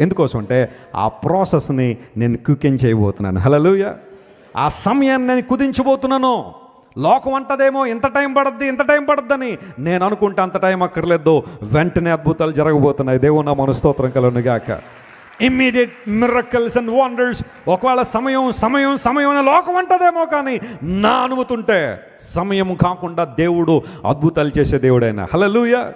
ఎందుకోసం అంటే ఆ ప్రాసెస్ని నేను క్యూకెన్ చేయబోతున్నాను. హలలుయ ఆ సమయాన్ని నేను కుదించబోతున్నాను. లోకం అంటదేమో ఇంత టైం పడద్ది ఇంత టైం పడద్దని నేను అనుకుంటే అంత టైం అక్కర్లేదు. వెంటనే అద్భుతాలు జరగబోతున్నాయి. దేవుడు నా మనస్తోత్రం కలను గాక. ఇమ్మీడియట్ మిరకల్స్ అండ్ వండర్స్ ఒకవేళ సమయం సమయం సమయం అనే లోకం అంటదేమో కానీ నా అనుమతుంటే సమయం కాకుండా దేవుడు అద్భుతాలు చేసే దేవుడైనా. హలలుయ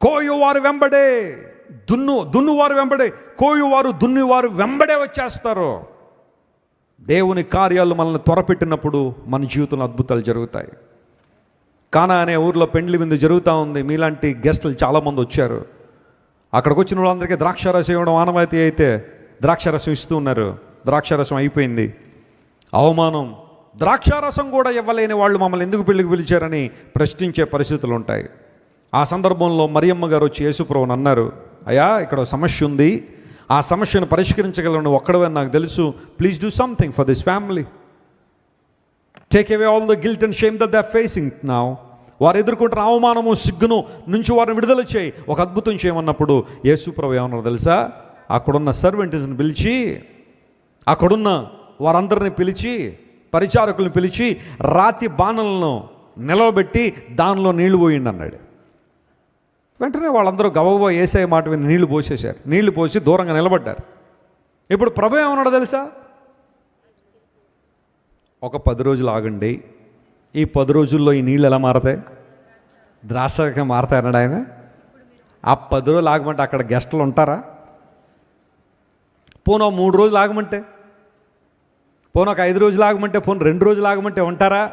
కోయువారు వెంబడే దున్ను దున్నువారు వెంబడే కోయువారు దున్నువారు వెంబడే వచ్చేస్తారు. దేవుని కార్యాలు మనల్ని త్వరపెట్టినప్పుడు మన జీవితంలో అద్భుతాలు జరుగుతాయి. కానా అనే ఊర్లో పెండ్లి విందు జరుగుతూ ఉంది. మీలాంటి గెస్టులు చాలామంది వచ్చారు. అక్కడికి వచ్చిన వాళ్ళందరికీ ద్రాక్షారసం ఇవ్వడం ఆనవాయితీ అయితే ద్రాక్షారసం ఇస్తూ ఉన్నారు. ద్రాక్షారసం అయిపోయింది. అవమానం. ద్రాక్షారసం కూడా ఇవ్వలేని వాళ్ళు మమ్మల్ని ఎందుకు పెళ్ళికి పిలిచారని ప్రశ్నించే పరిస్థితులు ఉంటాయి. ఆ సందర్భంలో మరియమ్మ గారు వచ్చి యేసుప్రభుని అన్నారు. అయ్యా ఇక్కడ సమస్య ఉంది. ఆ సమస్యను పరిష్కరించగలను ఒక్కడవని నాకు తెలుసు. Please do something for this family take away all the guilt and shame that they facing నా వారు ఎదుర్కొంటున్న అవమానము సిగ్గును నుంచి వారిని విడుదల చేయి. ఒక అద్భుతం చేయమన్నప్పుడు యేసుప్రభు ఏమన్నారు తెలుసా? అక్కడున్న సర్వెంట్స్ని పిలిచి అక్కడున్న వారందరిని పిలిచి పరిచారకులను పిలిచి రాతి బాణలను నిలవబెట్టి దానిలో నీళ్ళు పోయిండి అన్నాడు వెంటనే వాళ్ళందరూ గబగబా ఏసఐ మాట విని నీళ్ళు పోసేశారు. నీళ్ళు పోసి దూరంగా నిలబడ్డారు. ఇప్పుడు ప్రభు ఏమన్నాడో తెలుసా? ఒక పది రోజులు ఆగండి. ఈ పది రోజుల్లో ఈ నీళ్ళు ఎలా మారతాయి? ద్రాక్షగా మారతాయి అన్నాడు ఆయన. ఆ పది రోజులు ఆగమంటే అక్కడ గెస్టులు ఉంటారా? పోను మూడు రోజులు ఆగమంటే? పోను ఒక ఐదు రోజులు ఆగమంటే? పోను రెండు రోజులు ఆగమంటే ఉంటారా?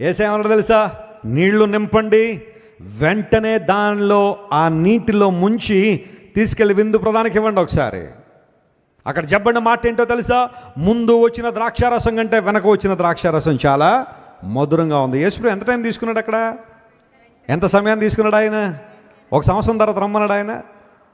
ఏసేమన్నాడు తెలుసా? నీళ్ళు నింపండి. వెంటనే దానిలో ఆ నీటిలో ముంచి తీసుకెళ్ళి విందు ప్రధానికి ఇవ్వండి ఒకసారి. అక్కడ చెప్పండి మాట ఏంటో తెలుసా? ముందు వచ్చిన ద్రాక్షారసం కంటే వెనక వచ్చిన ద్రాక్షారసం చాలా మధురంగా ఉంది. యేసుడు ఎంత టైం తీసుకున్నాడు అక్కడ? ఎంత సమయం తీసుకున్నాడు ఆయన? ఒక సంవత్సరం తర్వాత రమ్మన్నాడు ఆయన?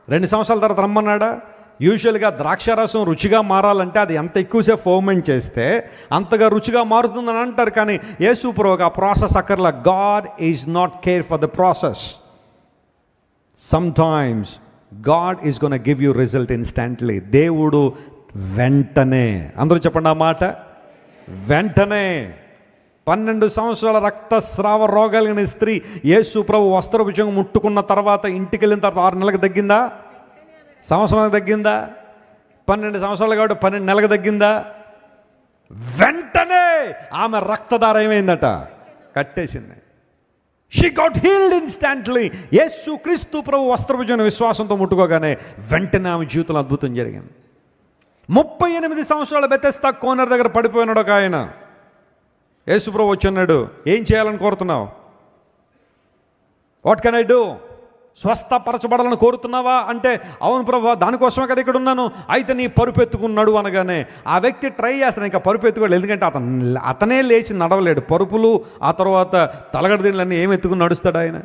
రెండు సంవత్సరాల తర్వాత రమ్మన్నాడా? యూజువల్గా ద్రాక్షారసం రుచిగా మారాలంటే అది ఎంత ఎక్కువసేపు ఫోమెంట్ చేస్తే అంతగా రుచిగా మారుతుందని అంటారు. కానీ యేసుప్రభుకి ఆ ప్రాసెస్ అక్కర్లా. God is not care for the process sometimes God is gonna give you result instantly దేవుడు వెంటనే. అందరూ చెప్పండి ఆ మాట? వెంటనే. పన్నెండు సంవత్సరాల రక్తస్రావ రోగాలిగిన స్త్రీ యేసు ప్రభు వస్త్రభుజం ముట్టుకున్న తర్వాత ఇంటికి వెళ్ళిన తర్వాత ఆరు నెలలకు తగ్గిందా? సంవత్సరానికి తగ్గిందా? పన్నెండు సంవత్సరాలు కాబట్టి పన్నెండు నెలలకు తగ్గిందా? వెంటనే ఆమె రక్తధార ఏమైందట కట్టేసింది. షీ గాట్ హీల్డ్ ఇన్స్టాంట్లీ యేసు క్రీస్తు ప్రభు వస్త్రభుజన విశ్వాసంతో ముట్టుకోగానే వెంటనే ఆమె జీవితంలో అద్భుతం జరిగింది. ముప్పై ఎనిమిది సంవత్సరాల బెతెస్తా కోనర్ దగ్గర పడిపోయినాడు ఒక ఆయన. యేసు ప్రభు వచ్చి అన్నాడు ఏం చేయాలని కోరుతున్నావు? వాట్ కెన్ ఐ డూ స్వస్థపరచబడాలని కోరుతున్నావా? అంటే అవును ప్రభా దానికోసమే కదా ఇక్కడ ఉన్నాను. అయితే నీ పరుపెత్తుకున్నాడు అనగానే ఆ వ్యక్తి ట్రై చేస్తాను ఇంకా పరుపెత్తుకోడు ఎందుకంటే అతను అతనే లేచి నడవలేడు. పరుపులు ఆ తర్వాత తలగడ దీనిలన్నీ ఏం ఎత్తుకుని నడుస్తాడు ఆయన?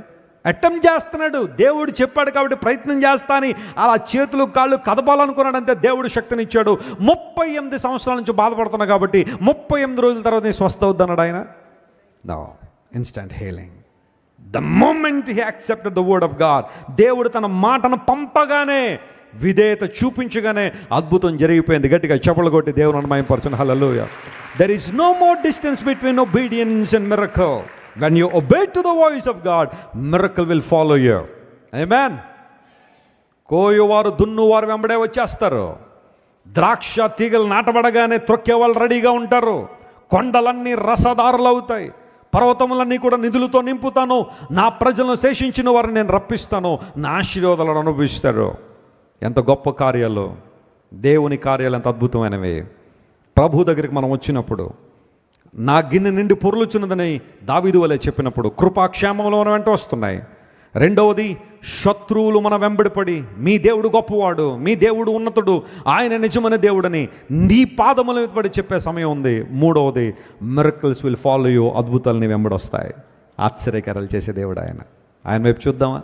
అటెంప్ట్ చేస్తున్నాడు. దేవుడు చెప్పాడు కాబట్టి ప్రయత్నం చేస్తా అని అలా చేతులు కాళ్ళు కదపాలనుకున్నాడు అంతే దేవుడు శక్తినిచ్చాడు. ముప్పై ఎనిమిది సంవత్సరాల నుంచి బాధపడుతున్నా కాబట్టి ముప్పై ఎనిమిది రోజుల తర్వాత నీ స్వస్థ అవుద్దన్నాడు ఆయన. No instant healing the moment he accepted the word of God దేవుడు తన మాటను పంపగానే విధేయత చూపించగానే అద్భుతం జరిగిపోయింది. గట్టిగా చెప్పలు కొట్టి దేవుని అనుమాయపరచను hallelujah there is no more distance between obedience and miracle when you obey to the voice of God miracle will follow you man కోయువారు దున్నువారు వెంబడే వచ్చేస్తారు. ద్రాక్ష తీగలు నాటబడగానే త్రొక్కే వాళ్ళు రెడీగా ఉంటారు. కొండలన్నీ రసదారులు అవుతాయి. పర్వతములన్నీ కూడా నిధులతో నింపుతాను. నా ప్రజలను శేషించిన వారిని నేను రప్పిస్తాను. నా ఆశీర్వాదాలను అనుభవిస్తారు ఎంత గొప్ప కార్యాలు. దేవుని కార్యాలు ఎంత అద్భుతమైనవి. ప్రభు దగ్గరికి మనం వచ్చినప్పుడు నా గిన్నె నిండి పొరులుచున్నదని దావీదు వలె చెప్పినప్పుడు కృపాక్షేమంలో వెంట వస్తున్నాయి. రెండవది శత్రువులు మన వెంబడిపడి మీ దేవుడు గొప్పవాడు మీ దేవుడు ఉన్నతుడు ఆయన నిజమైన దేవుడని నీ పాదముల మీద పడి చెప్పే సమయం ఉంది. మూడవది మిరకల్స్ విల్ ఫాలో యూ అద్భుతాలని వెంబడొస్తాయి వెంబడి వస్తాయి. ఆశ్చర్యకరాలు చేసే దేవుడు ఆయన. ఆయన వైపు చూద్దామా?